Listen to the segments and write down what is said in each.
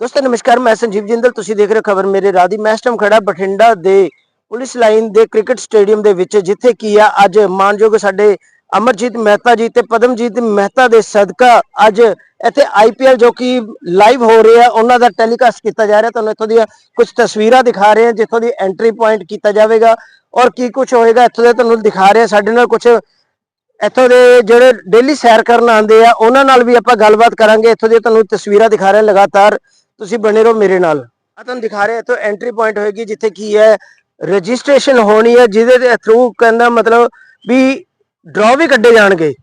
ਦੋਸਤੋ, ਨਮਸਕਾਰ, ਮੈਂ ਸੰਜੀਵ ਜਿੰਦਲ। ਤੁਸੀਂ ਦੇਖ ਰਹੇ ਹੋ ਖਬਰ ਮੇਰੇ ਰਾਹ ਦੀ। ਮੈਂ ਇਸ ਟਾਈਮ ਖੜਾ ਬਠਿੰਡਾ ਦੇ ਪੁਲਿਸ ਲਾਈਨ ਦੇ ਕ੍ਰਿਕਟ ਸਟੇਡੀਅਮ ਦੇ ਵਿੱਚ, ਜਿੱਥੇ ਕੀ ਆ, ਅੱਜ ਮਾਨਯੋਗ ਸਾਡੇ ਅਮਰਜੀਤ ਮਹਿਤਾ ਜੀ ਤੇ ਪਦਮਜੀਤ ਮਹਿਤਾ ਦੇ ਸਦਕਾ ਅੱਜ ਇੱਥੇ ਆਈਪੀਐਲ ਜੋ ਕਿ ਲਾਈਵ ਹੋ ਰਿਹਾ, ਉਹਨਾਂ ਦਾ ਟੈਲੀਕਾਸਟ ਕੀਤਾ ਜਾ ਰਿਹਾ। ਤੁਹਾਨੂੰ ਇੱਥੋਂ ਦੀਆਂ ਕੁਝ ਤਸਵੀਰਾਂ ਦਿਖਾ ਰਹੇ ਹਾਂ, ਜਿੱਥੋਂ ਦੀ ਐਂਟਰੀ ਪੁਆਇੰਟ ਕੀਤਾ ਜਾਵੇਗਾ। ਔਰ ਕੀ ਕੁਝ ਹੋਏਗਾ, ਇੱਥੋਂ ਦੇ ਤੁਹਾਨੂੰ ਦਿਖਾ ਰਹੇ ਸਾਡੇ ਨਾਲ ਕੁਝ ਇੱਥੋਂ ਦੇ ਜਿਹੜੇ ਡੇਲੀ ਸੈਰ ਕਰਨ ਆਉਂਦੇ ਆ, ਉਹਨਾਂ ਨਾਲ ਵੀ ਆਪਾਂ ਗੱਲਬਾਤ ਕਰਾਂਗੇ। ਇੱਥੋਂ ਦੀਆਂ ਤੁਹਾਨੂੰ ਤਸਵੀਰਾਂ ਦਿਖਾ ਰਹੇ ਲਗਾਤਾਰ। ਤੁਸੀਂ ਬਣੇ ਰਹੋ ਮੇਰੇ ਨਾਲ। ਆ ਤੁਹਾਨੂੰ ਦਿਖਾ ਰਹੇ ਹਾਂ ਐਂਟਰੀ ਪੁਆਇੰਟ ਹੋਏਗੀ, ਜਿੱਥੇ ਕੀ ਹੈ ਰਜਿਸਟ੍ਰੇਸ਼ਨ ਹੋਣੀ ਹੈ, ਜਿਹਦੇ ਦੇ ਥਰੂ ਕਹਿੰਦਾ ਮਤਲਬ ਵੀ ਡਰਾਅ ਵੀ ਕੱਢੇ ਜਾਣਗੇ।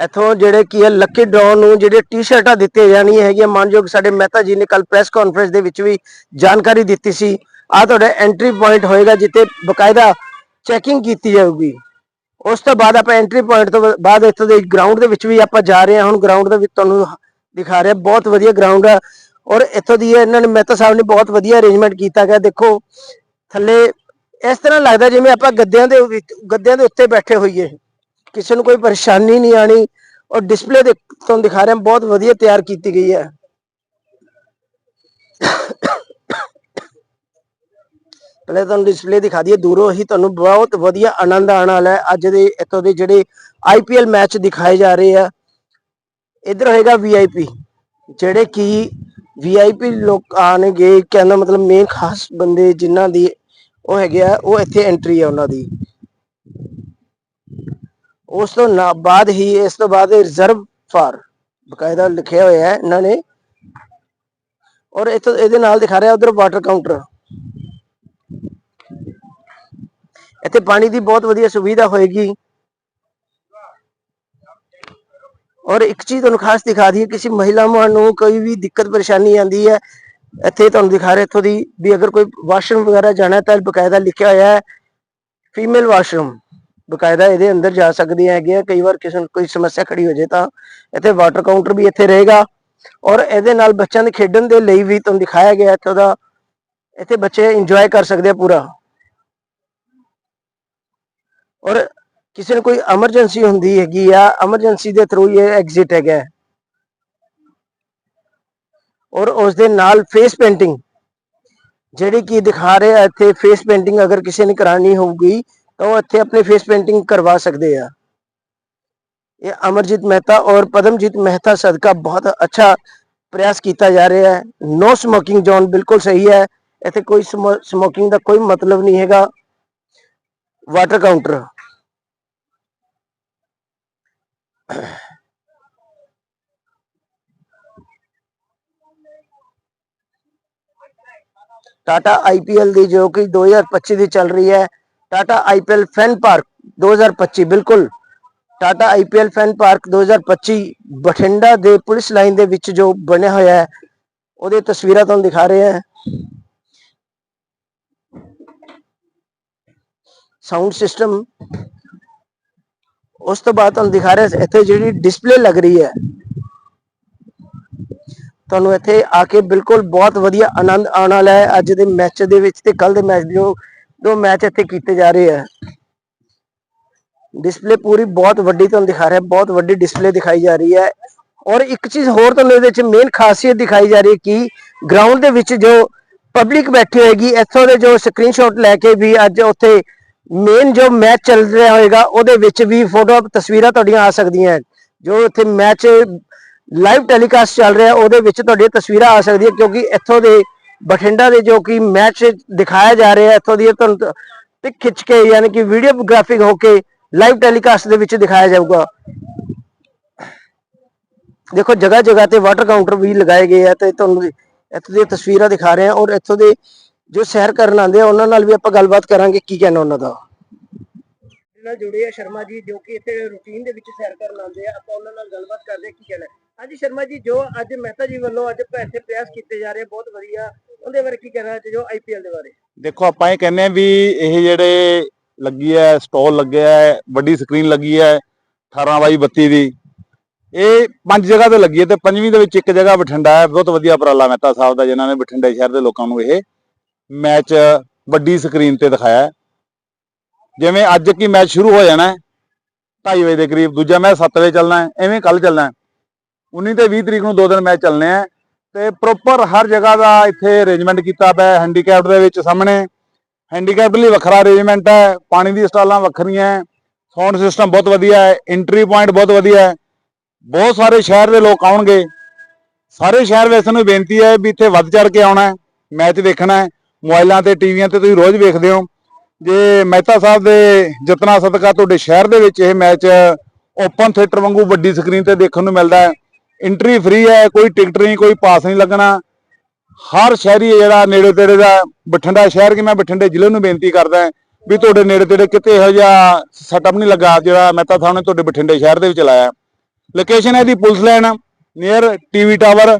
ਇੱਥੋਂ ਜਿਹੜੇ ਕੀ ਹੈ ਲੱਕੀ ਡਰਾਅ ਨੂੰ ਜਿਹੜੇ ਟੀ-ਸ਼ਰਟਾਂ ਦਿੱਤੀਆਂ ਜਾਣੀਆਂ ਹੈਗੀਆਂ, ਮਾਨਯੋਗ ਸਾਡੇ ਮਹਿਤਾ ਜੀ ਨੇ ਕੱਲ ਪ੍ਰੈਸ ਕਾਨਫਰੰਸ ਦੇ ਵਿੱਚ ਵੀ ਜਾਣਕਾਰੀ ਦਿੱਤੀ ਸੀ। ਆ ਤੁਹਾਡਾ ਐਂਟਰੀ ਪੁਆਇੰਟ ਹੋਏਗਾ, ਜਿੱਥੇ ਬਕਾਇਦਾ ਚੈਕਿੰਗ ਕੀਤੀ ਜਾਊਗੀ। ਉਸ ਤੋਂ ਬਾਅਦ ਆਪਾਂ ਐਂਟਰੀ ਪੁਆਇੰਟ ਤੋਂ ਬਾਅਦ ਇੱਥੋਂ ਦੇ ਗਰਾਊਂਡ ਦੇ ਵਿੱਚ ਵੀ ਆਪਾਂ ਜਾ ਰਹੇ ਹਾਂ। ਹੁਣ ਗਰਾਊਂਡ ਦੇ ਵਿੱਚ ਤੁਹਾਨੂੰ ਦਿਖਾ ਰਿਹਾ, ਬਹੁਤ ਵਧੀਆ ਗਰਾਊਂਡ ਆ। ਔਰ ਇੱਥੋਂ ਦੀ ਇਹਨਾਂ ਨੇ ਮਹਿਤਾ ਸਾਹਿਬ ਨੇ ਬਹੁਤ ਵਧੀਆ ਅਰੇਂਜਮੈਂਟ ਕੀਤਾ ਗਿਆ। ਦੇਖੋ, ਥੱਲੇ ਇਸ ਤਰ੍ਹਾਂ ਲੱਗਦਾ ਜਿਵੇਂ ਆਪਾਂ ਗੱਦਿਆਂ ਦੇ ਗੱਦਿਆਂ ਦੇ ਉੱਤੇ ਬੈਠੇ ਹੋਈਏ। ਕਿਸੇ ਨੂੰ ਕੋਈ ਪਰੇਸ਼ਾਨੀ ਨਹੀਂ ਆਣੀ ਔਰ ਡਿਸਪਲੇ ਦੇ ਤੁਹਾਨੂੰ ਦਿਖਾ ਰਿਹਾ, ਬਹੁਤ ਵਧੀਆ ਤਿਆਰ ਕੀਤੀ ਗਈ ਹੈ। ਪਹਿਲੇ ਤੁਹਾਨੂੰ ਡਿਸਪਲੇ ਦਿਖਾ ਦਈਏ, ਦੂਰੋਂ ਹੀ ਤੁਹਾਨੂੰ ਬਹੁਤ ਵਧੀਆ ਆਨੰਦ ਆਉਣ ਵਾਲਾ ਹੈ। ਅੱਜ ਦੇ ਇੱਥੋਂ ਦੇ ਜਿਹੜੇ ਆਈਪੀਐਲ ਮੈਚ ਦਿਖਾਏ ਜਾ ਰਹੇ ਆ। ਇਧਰ ਹੋਏਗਾ ਵੀਆਈਪੀ ਜਿਹੜੇ ਕਿ ਵੀਆਈਪੀ ਲੋਕ ਆਣਗੇ ਕਹਿੰਦਾ ਮਤਲਬ ਮੇਨ ਖਾਸ ਬੰਦੇ ਜਿਨ੍ਹਾਂ ਦੀ ਉਹ ਹੈਗੇ ਆ, ਉਹ ਇੱਥੇ ਐਂਟਰੀ ਆ ਉਹਨਾਂ ਦੀ। ਉਸ ਤੋਂ ਨਾ, ਬਾਅਦ ਹੀ, ਇਸ ਤੋਂ ਬਾਅਦ ਰਿਜ਼ਰਵ ਫਾਰ, ਬਕਾਇਦਾ ਲਿਖਿਆ ਹੋਇਆ ਹੈ ਇਹਨਾਂ ਨੇ। ਔਰ ਇੱਥੇ ਇਹਦੇ ਨਾਲ ਦਿਖਾ ਰਿਹਾ ਉਧਰ ਵਾਟਰ ਕਾਊਂਟਰ ਇੱਥੇ ਪਾਣੀ ਦੀ ਬਹੁਤ ਵਧੀਆ ਸੁਵਿਧਾ ਹੋਏਗੀ। ਔਰ ਇੱਕ ਚੀਜ਼ ਤੁਹਾਨੂੰ ਖਾਸ ਦਿਖਾ ਦਈਏ, ਕਿਸੇ ਮਹਿਲਾਵਾਂ ਨੂੰ ਕੋਈ ਵੀ ਦਿੱਕਤ ਪਰੇਸ਼ਾਨੀ ਆਂਦੀ ਹੈ, ਇੱਥੇ ਤੁਹਾਨੂੰ ਦਿਖਾ ਰਿਹਾ ਇੱਥੋਂ ਦੀ ਵੀ ਅਗਰ ਕੋਈ ਵਾਸ਼ਰੂਮ ਵਗੈਰਾ ਜਾਣਾ ਤਾਂ ਬਕਾਇਦਾ ਲਿਖਿਆ ਹੋਇਆ ਹੈ, ਫੀਮੇਲ ਵਾਸ਼ਰੂਮ। ਬਕਾਇਦਾ ਇਹਦੇ ਅੰਦਰ ਜਾ ਸਕਦੀਆਂ ਹੈਗੀਆਂ, ਕਈ ਵਾਰ ਕਿਸੇ ਨੂੰ ਕੋਈ ਸਮੱਸਿਆ ਖੜੀ ਹੋ ਜੇ ਤਾਂ ਇੱਥੇ ਵਾਟਰ ਕਾਊਂਟਰ ਵੀ ਇੱਥੇ ਰਹੇਗਾ। ਔਰ ਇਹਦੇ ਨਾਲ ਬੱਚਿਆਂ ਦੇ ਖੇਡਣ ਦੇ ਲਈ ਵੀ ਤੁਹਾਨੂੰ ਦਿਖਾਇਆ ਗਿਆ ਇੱਥੋਂ ਦਾ, ਇੱਥੇ ਬੱਚੇ ਇੰਜੋਏ ਕਰ ਸਕਦੇ ਆ ਪੂਰਾ। ਔਰ ਕਿਸੇ ਨੂੰ ਕੋਈ ਐਮਰਜੈਂਸੀ ਹੁੰਦੀ ਹੈਗੀ ਆ ਐਮਰਜੈਂਸੀ ਦੇ ਥਰੂ ਇਹ ਐਗਜ਼ਿਟ ਹੈਗਾ ਔਰ ਉਸ ਦੇ ਨਾਲ ਫੇਸ ਪੇਂਟਿੰਗ ਜਿਹੜੀ ਕੀ ਦਿਖਾ ਰਹੇ ਆ ਇੱਥੇ ਫੇਸ ਪੇਂਟਿੰਗ ਅਗਰ ਕਿਸੇ ਨੇ ਕਰਾਣੀ ਹੋਊਗੀ, ਤਾਂ ਉਹ ਇੱਥੇ ਆਪਣੇ ਫੇਸ ਪੇਂਟਿੰਗ ਕਰਵਾ ਸਕਦੇ ਆ। ਇਹ ਅਮਰਜੀਤ ਮਹਿਤਾ ਔਰ ਪਦਮਜੀਤ ਮਹਿਤਾ ਸਦਕਾ ਬਹੁਤ ਅੱਛਾ ਪ੍ਰਯਾਸ ਕੀਤਾ ਜਾ ਰਿਹਾ ਹੈ। ਨੋ ਸਮੋਕਿੰਗ ਜ਼ੋਨ ਬਿਲਕੁਲ ਸਹੀ ਹੈ। ਇੱਥੇ ਕੋਈ ਸਮੋਕਿੰਗ ਦਾ ਕੋਈ ਮਤਲਬ ਨਹੀਂ ਹੈਗਾ। ਵਾਟਰ ਕਾਊਂਟਰ ਟਾਟਾ ਆਈਪੀਐਲ ਦੀ ਜੋ ਕਿ 2025 ਦੀ ਚੱਲ ਰਹੀ ਹੈ ਟਾਟਾ ਆਈਪੀਐਲ ਫੈਨ ਪਾਰਕ 2025 ਬਿਲਕੁਲ। Tata IPL fan park 2025 Bathinda ਦੇ ਪੁਲਿਸ ਲਾਈਨ ਦੇ ਵਿੱਚ ਜੋ ਬਣਿਆ ਹੋਇਆ ਹੈ, ਉਹਦੇ ਤਸਵੀਰਾਂ ਤੁਹਾਨੂੰ ਦਿਖਾ ਰਹੇ ਹਾਂ। ਸਾਊਂਡ ਸਿਸਟਮ ਉਸ ਤੋਂ ਬਾਅਦ ਤੁਹਾਨੂੰ ਦਿਖਾ ਰਿਹਾ ਇੱਥੇ ਜਿਹੜੀ ਡਿਸਪਲੇ ਲੱਗ ਰਹੀ ਹੈ। ਤੁਹਾਨੂੰ ਇੱਥੇ ਆ ਕੇ ਬਿਲਕੁਲ ਬਹੁਤ ਵਧੀਆ ਆਨੰਦ ਆਉਣ ਵਾਲਾ ਹੈ। ਅੱਜ ਦੇ ਮੈਚ ਦੇ ਵਿੱਚ ਤੇ ਕੱਲ ਦੇ ਮੈਚ ਜੋ ਦੋ ਮੈਚ ਇੱਥੇ ਕੀਤੇ ਜਾ ਰਹੇ ਆ। ਡਿਸਪਲੇ ਪੂਰੀ ਬਹੁਤ ਵੱਡੀ ਤੁਹਾਨੂੰ ਦਿਖਾ ਰਿਹਾ, ਬਹੁਤ ਵੱਡੀ ਡਿਸਪਲੇ ਦਿਖਾਈ ਜਾ ਰਹੀ ਹੈ। ਔਰ ਇੱਕ ਚੀਜ਼ ਹੋਰ ਤੁਹਾਨੂੰ ਇਹਦੇ ਵਿੱਚ ਮੇਨ ਖਾਸੀਅਤ ਦਿਖਾਈ ਜਾ ਰਹੀ ਹੈ ਕਿ ਗਰਾਊਂਡ ਦੇ ਵਿੱਚ ਜੋ ਪਬਲਿਕ ਬੈਠੀ ਹੋਏਗੀ, ਇੱਥੋਂ ਦੇ ਜੋ ਸਕਰੀਨਸ਼ਾਟ ਲੈ ਕੇ ਵੀ ਅੱਜ ਉੱਥੇ ਮੇਨ ਜੋ ਮੈਚ ਚੱਲ ਰਿਹਾ ਹੋਏਗਾ, ਉਹਦੇ ਵਿੱਚ ਵੀ ਫੋਟੋ ਤਸਵੀਰਾਂ ਤੁਹਾਡੀਆਂ ਆ ਸਕਦੀਆਂ ਜੋ ਇੱਥੇ ਮੈਚ ਲਾਈਵ ਟੈਲੀਕਾਸਟ ਚੱਲ ਰਿਹਾ, ਉਹਦੇ ਵਿੱਚ ਤੁਹਾਡੀਆਂ ਤਸਵੀਰਾਂ ਆ ਸਕਦੀਆਂ ਕਿਉਂਕਿ ਇੱਥੋਂ ਦੇ ਬਠਿੰਡਾ ਦੇ ਜੋ ਕਿ ਮੈਚ ਦਿਖਾਇਆ ਜਾ ਰਿਹਾ, ਇੱਥੋਂ ਦੀ ਤੁਹਾਨੂੰ ਪਿਕ ਖਿੱਚ ਕੇ ਯਾਨੀ ਕਿ ਵੀਡੀਓਗ੍ਰਾਫਿਕ ਹੋ ਕੇ ਲਾਈਵ ਟੈਲੀਕਾਸਟ ਦੇ ਵਿੱਚ ਦਿਖਾਇਆ ਜਾਊਗਾ। ਦੇਖੋ ਜਗ੍ਹਾ ਜਗ੍ਹਾ ਤੇ ਵਾਟਰ ਕਾਊਂਟਰ ਵੀ ਲਗਾਏ ਗਏ ਆ ਤੇ ਤੁਹਾਨੂੰ ਇੱਥੋਂ ਦੀਆਂ ਤਸਵੀਰਾਂ ਦਿਖਾ ਰਹੇ ਆ ਔਰ ਇੱਥੋਂ ਦੇ ਜੋ ਸੈਰ ਕਰਨ ਆਉਂਦੇ ਆ ਉਹਨਾਂ ਨਾਲ ਵੀ ਆਪਾਂ ਗੱਲਬਾਤ ਕਰਾਂਗੇ ਕੀ ਕਹਿਣਾ ਉਹਨਾਂ ਦਾ? ਨਾਲ ਜੁੜੇ ਆ ਸ਼ਰਮਾ ਜੀ ਜੋ ਕਿ ਇੱਥੇ ਰੂਟੀਨ ਦੇ ਵਿੱਚ ਸੈਰ ਕਰਨ ਆਉਂਦੇ ਆ ਆਪਾਂ ਉਹਨਾਂ ਨਾਲ ਗੱਲਬਾਤ ਕਰਦੇ ਕੀ ਕਹਿਣਾ? ਹਾਂਜੀ ਸ਼ਰਮਾ ਜੀ ਜੋ ਅੱਜ ਮਹਿਤਾ ਜੀ ਵੱਲੋਂ ਅੱਜ ਇੱਥੇ ਪ੍ਰਯਾਸ ਕੀਤੇ ਜਾ ਰਹੇ ਬਹੁਤ ਵਧੀਆ। ਉਹਦੇ ਬਾਰੇ ਕੀ ਕਹਿਣਾ ਜੋ ਆਈਪੀਐਲ ਦੇ ਬਾਰੇ? ਦੇਖੋ ਆਪਾਂ ਇਹ ਕਹਿੰਦੇ ਆ ਵੀ ਇਹ ਜਿਹੜੇ ਲੱਗੀ ਹੈ ਸਟਾਲ ਲੱਗਿਆ ਹੈ ਵੱਡੀ ਸਕਰੀਨ ਲੱਗੀ ਹੈ 18 ਬਾਈ 32 ਦੀ। ਇਹ ਪੰਜ ਜਗ੍ਹਾ ਤੇ ਲੱਗੀ ਹੈ ਤੇ ਪੰਜਵੀਂ ਦੇ ਵਿੱਚ ਇੱਕ ਜਗ੍ਹਾ ਬਠਿੰਡਾ ਹੈ ਬਹੁਤ ਵਧੀਆ ਉਪਰਾਲਾ ਮਹਿਤਾ ਸਾਹਿਬ ਦਾ ਜਿਨ੍ਹਾਂ ਨੇ ਬਠਿੰਡੇ ਸ਼ਹਿਰ ਦੇ ਲੋਕਾਂ ਨੂੰ ਇਹ ਮੈਚ ਵੱਡੀ ਸਕਰੀਨ ਤੇ ਦਿਖਾਇਆ ਜਿਵੇਂ ਅੱਜ ਕੀ ਮੈਚ ਸ਼ੁਰੂ ਹੋ ਜਾਣਾ ਹੈ 2:30 ਵਜੇ ਦੇ ਕਰੀਬ ਦੂਜਾ ਮੈਚ 7 ਵਜੇ ਚੱਲਣਾ ਹੈ, ਐਵੇਂ ਕੱਲ ਚੱਲਣਾ ਹੈ। 19 ਤੇ 20 ਤਰੀਕ ਨੂੰ ਦੋ ਦਿਨ ਮੈਚ ਚੱਲਣੇ ਆ ਤੇ ਪ੍ਰੋਪਰ ਹਰ ਜਗ੍ਹਾ ਦਾ ਇੱਥੇ ਅਰੇਂਜਮੈਂਟ ਕੀਤਾ ਪਿਆ ਹੈਂਡੀਕੈਪਡ ਦੇ ਵਿੱਚ ਸਾਹਮਣੇ। ਹੈਂਡੀਕੈਪਡ ਲਈ ਵੱਖਰਾ ਅਰੇਂਜਮੈਂਟ ਹੈ, ਪਾਣੀ ਦੀ ਸਟਾਲਾਂ ਵੱਖਰੀਆਂ ਹੈ ਸਾਊਂਡ ਸਿਸਟਮ ਬਹੁਤ ਵਧੀਆ ਹੈ ਐਂਟਰੀ ਪੁਆਇੰਟ ਬਹੁਤ ਵਧੀਆ ਹੈ। ਬਹੁਤ ਸਾਰੇ ਸ਼ਹਿਰ ਦੇ ਲੋਕ ਆਉਣਗੇ। ਸਾਰੇ ਸ਼ਹਿਰ ਵਾਸੀਆਂ ਨੂੰ ਬੇਨਤੀ ਹੈ ਵੀ ਇੱਥੇ ਵੱਧ ਚੜ ਕੇ ਆਉਣਾ ਹੈ, ਮੈਚ ਵੇਖਣਾ ਹੈ। ਮੋਬਾਈਲਾਂ ਤੇ, ਟੀਵੀਆਂ ਤੇ ਤੁਸੀਂ ਰੋਜ਼ ਵੇਖਦੇ ਹੋ। ਜੇ ਮਹਿਤਾ ਸਾਹਿਬ ਦੇ ਜਤਨਾ ਸਦਕਾ ਤੁਹਾਡੇ ਸ਼ਹਿਰ ਦੇ ਵਿੱਚ ਇਹ ਮੈਚ ਓਪਨ ਥੀਏਟਰ ਵਾਂਗੂ ਵੱਡੀ ਸਕਰੀਨ ਤੇ ਦੇਖਣ ਨੂੰ ਮਿਲਦਾ ਹੈ। ਐਂਟਰੀ ਫ੍ਰੀ ਹੈ, ਕੋਈ ਟਿਕਟ ਨਹੀਂ, ਕੋਈ ਪਾਸ ਨਹੀਂ ਲੱਗਣਾ। ਹਰ ਸ਼ਹਿਰੀ ਜਿਹੜਾ ਨੇੜੇ ਤੇੜੇ ਦਾ, ਬਠਿੰਡਾ ਸ਼ਹਿਰ ਕਿ ਮੈਂ ਬਠਿੰਡੇ ਜ਼ਿਲ੍ਹੇ ਨੂੰ ਬੇਨਤੀ ਕਰਦਾ ਵੀ ਤੁਹਾਡੇ ਨੇੜੇ ਤੇੜੇ ਕਿਤੇ ਇਹੋ ਜਿਹਾ ਸੈਟਅਪ ਨਹੀਂ ਲੱਗਾ ਜਿਹੜਾ ਮਹਿਤਾ ਸਾਹਿਬ ਨੇ ਤੁਹਾਡੇ ਬਠਿੰਡੇ ਸ਼ਹਿਰ ਦੇ ਵਿੱਚ ਲਾਇਆ। ਲੋਕੇਸ਼ਨ ਹੈ ਦੀ police line near TV tower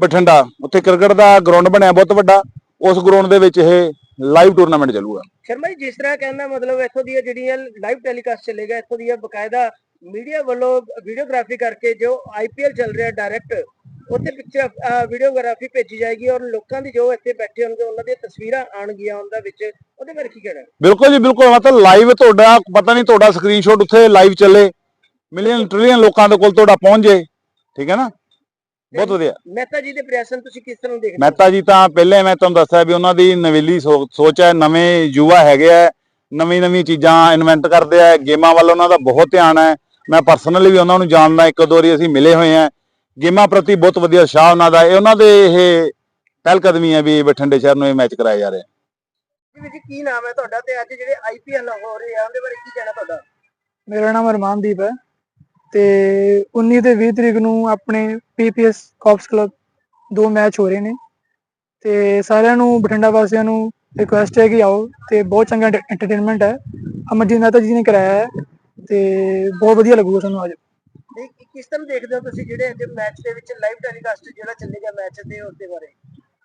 Bathinda. ਉੱਥੇ ਕ੍ਰਿਕਟ ਦਾ ਗਰਾਊਂਡ ਬਣਿਆ, ਬਹੁਤ ਵੱਡਾ। ਉਸ ਗਰਾਊਂਡ ਦੇ ਵਿੱਚ ਇਹ ਲਾਈਵ ਟੂਰਨਾਮੈਂਟ ਚੱਲੂਗਾ। ਸ਼ਰਮਾ ਜੀ ਜਿਸ ਤਰ੍ਹਾਂ ਕਹਿੰਦਾ ਮਤਲਬ ਇੱਥੋਂ ਦੀਆਂ ਜਿਹੜੀਆਂ ਲਾਈਵ ਟੈਲੀਕਾਸਟ ਚੱਲੇਗਾ ਇੱਥੋਂ ਦੀਆਂ ਬਕਾਇਦਾ ਮੀਡੀਆ ਵੱਲੋਂ ਵੀਡੀਓਗ੍ਰਾਫੀ ਕਰਕੇ ਜੋ ਆਈਪੀਐਲ ਚੱਲ ਰਿਹਾ ਡਾਇਰੈਕਟ ਉੱਥੇ ਪਿਕਚਰ ਵੀਡੀਓਗ੍ਰਾਫੀ ਭੇਜੀ ਜਾਏਗੀ ਔਰ ਲੋਕਾਂ ਦੀ ਜੋ ਇੱਥੇ ਬੈਠੇ ਹੋਣਗੇ ਉਹਨਾਂ ਦੀਆਂ ਤਸਵੀਰਾਂ ਆਣਗੀਆਂ ਉਹਨਾਂ ਵਿੱਚ। ਉਹਦੇ ਬਾਰੇ ਕੀ ਕਹਿਣਾ ਬਿਲਕੁਲ ਜੀ ਬਿਲਕੁਲ। ਮਤਲਬ ਲਾਈਵ ਤੁਹਾਡਾ ਪਤਾ ਨਹੀਂ ਤੁਹਾਡਾ ਸਕਰੀਨਸ਼ਾਟ ਉੱਥੇ ਲਾਈਵ ਚੱਲੇ। ਮਿਲੀਅਨ ਟ੍ਰਿਲੀਅਨ ਲੋਕਾਂ ਦੇ ਕੋਲ ਤੁਹਾਡਾ ਪਹੁੰਚ ਜੇ ਠੀਕ ਹੈ ਨਾ? ਬਹੁਤ ਵਧੀਆ। ਮਹਿਤਾ ਜੀ ਦੇ ਪ੍ਰਯਾਸਨ ਤੁਸੀਂ ਕਿਸ ਤਰ੍ਹਾਂ ਦੇਖਦੇ ਹੋ? ਮਹਿਤਾ ਜੀ ਤਾਂ ਪਹਿਲੇ ਮੈਂ ਤੁਹਾਨੂੰ ਦੱਸਿਆ ਵੀ ਉਹਨਾਂ ਦੀ ਨਵੇਲੀ ਸੋਚ ਹੈ ਨਵੇਂ ਯੁਵਾ ਹੈਗੇ ਆ ਨਵੀਂ ਨਵੀਂ ਚੀਜ਼ਾਂ ਇਨਵੈਂਟ ਕਰਦੇ ਆ ਗੇਮਾਂ ਵੱਲ ਉਹਨਾਂ ਦਾ ਬਹੁਤ ਧਿਆਨ ਹੈ। ਮੈਂ ਪਰਸਨਲੀ ਵੀ ਉਹਨਾਂ ਨੂੰ ਜਾਣਦਾ ਇੱਕ ਦੋ ਵਾਰੀ ਅਸੀਂ ਮਿਲੇ ਹੋਏ ਆ ਗੇਮਾਂ ਪ੍ਰਤੀ ਬਹੁਤ ਵਧੀਆ ਉਤਸ਼ਾਹ ਉਹਨਾਂ ਦਾ ਇਹ ਉਹਨਾਂ ਦੇ ਇਹ ਪਹਿਲ ਕਦਮੀ ਹੈ ਵੀ ਬਠਿੰਡੇ ਸ਼ਹਿਰ ਨੂੰ ਇਹ ਮੈਚ ਕਰਾਇਆ ਜਾ ਰਿਹਾ ਜੀ ਵੀਰ ਜੀ ਕੀ ਨਾਮ ਹੈ ਤੁਹਾਡਾ? ਤੇ ਅੱਜ ਜਿਹੜੇ ਆਈਪੀਐਲ ਹੋ ਰਹੇ ਆ ਉਹਦੇ ਬਾਰੇ ਕੀ ਕਹਿਣਾ ਤੁਹਾਡਾ? ਮੇਰਾ ਨਾਮ ਅਰਮਾਨਦੀਪ ਹੈ। ਤੇ 19 ਤੇ 20 ਤਰੀਕ ਨੂੰ ਆਪਣੇ ਪੀਪੀਐਸ ਕਾਪਸ ਕਲੱਬ ਦੋ ਮੈਚ ਹੋ ਰਹੇ ਨੇ ਤੇ ਸਾਰਿਆਂ ਨੂੰ ਬਠਿੰਡਾ ਵਾਸੀਆਂ ਨੂੰ ਰਿਕੁਐਸਟ ਹੈ ਕਿ ਆਓ ਤੇ ਬਹੁਤ ਚੰਗਾ ਐਂਟਰਟੇਨਮੈਂਟ ਹੈ। ਅਮਰਜੀਤ ਮਹਿਤਾ ਜੀ ਨੇ ਕਰਾਇਆ ਹੈ ਤੇ ਬਹੁਤ ਵਧੀਆ ਲੱਗੂਗਾ ਤੁਹਾਨੂੰ ਅੱਜ। ਕਿਸ ਤਰ੍ਹਾਂ ਦੇਖਦੇ ਹੋ ਤੁਸੀਂ ਜਿਹੜੇ ਅੱਜ ਮੈਚ ਦੇ ਵਿੱਚ ਲਾਈਵ ਟੈਲੀਕਾਸਟ ਜਿਹੜਾ ਚੱਲੇਗਾ ਮੈਚ ਦੇ ਉਸ ਦੇ ਬਾਰੇ?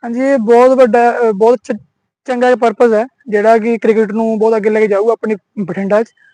ਹਾਂਜੀ ਇਹ ਬਹੁਤ ਵੱਡਾ ਬਹੁਤ ਚੰਗਾ ਪਰਪਸ ਹੈ ਜਿਹੜਾ ਕਿ ਕ੍ਰਿਕਟ ਨੂੰ ਬਹੁਤ ਅੱਗੇ ਲੈ ਕੇ ਜਾਊਗਾ ਆਪਣੀ ਬਠਿੰਡਾ 'ਚ।